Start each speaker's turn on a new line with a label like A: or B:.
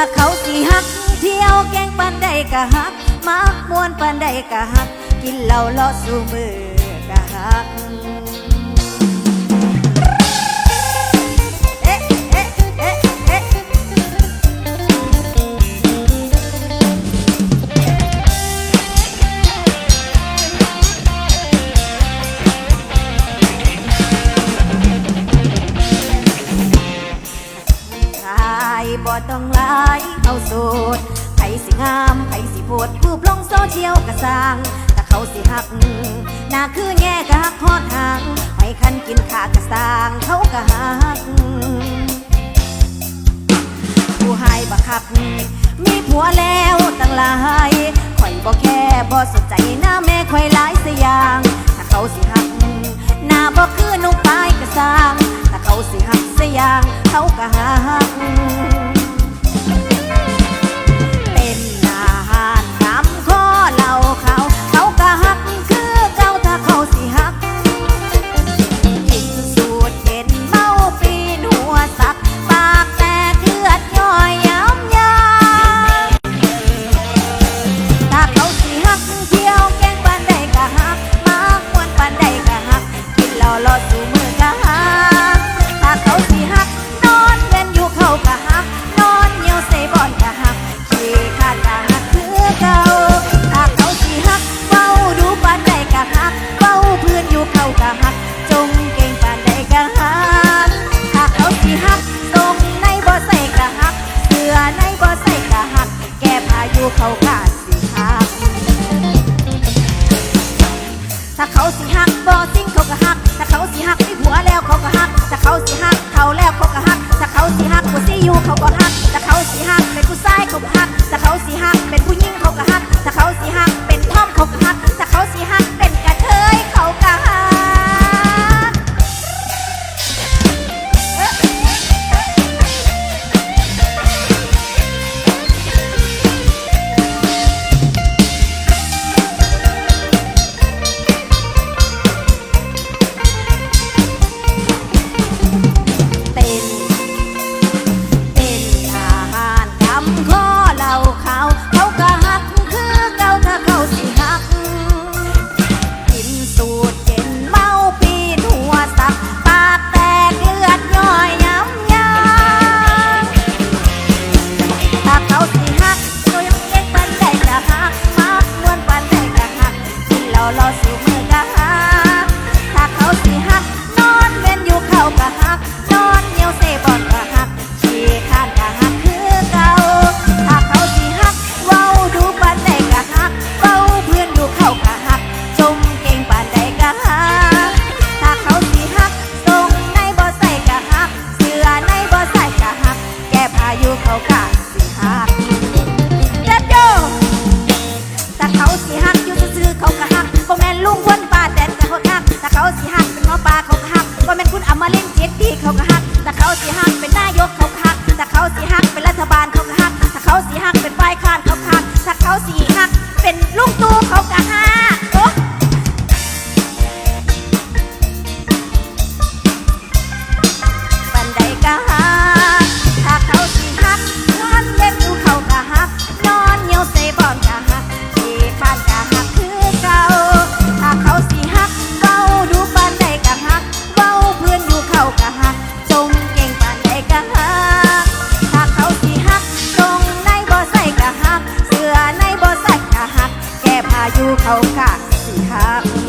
A: ถ้าเขาสิฮัก เที่ยวแกงปันใดกะฮักมักมวนปันใดกะฮัก กินเหล้าเลาะสู่มือกะฮักเอ๊ะเอ๊ะเอ๊ะเอ๊ะชายบ่ต้องล โสดไผสิงามไผสิโพดรูปลงโซเชียลกะสางถ้าเขาสิหักน้าคือแง่กะหักฮอดหางไผคันกินขากะสางเขากะหักผู้ให้บักคับมีผัวแล้วตั้งหลายข่อยบ่แค่บ่สนใจหน้าแม่ข่อยหลายสยางถ้าเขาสิหักหน้าบ่คือนุ่งปลายกระสางถ้าเขาสิหักสยางเขาก็หัก บ่ใส่กะหัก แก้พายุเขาก็สิหัก ถ้าเขาสิหักบ่สิ หักจมเก่งปานใดกะหักถ้าเขาสิหักทรงในบ่ใส่กะหัก เสื้อในบ่ใส่กะหัก แก้พาอยุเขากะสิหักเจ็บโยถ้าเขาสิหักอยู่ซื่อๆเขาก็หักบ่แม่นลุงคนป้าแต่แต่เขาหักถ้าเขาสิหักเป็นหมอปลาเขาก็หักบ่แม่นคุณอมรินทร์เจ็ดดีเขาก็หักถ้าเขาสิหักเป็นนายกเขา อในบ่ใส่ก็หัก แก้พายุเขากะสิหัก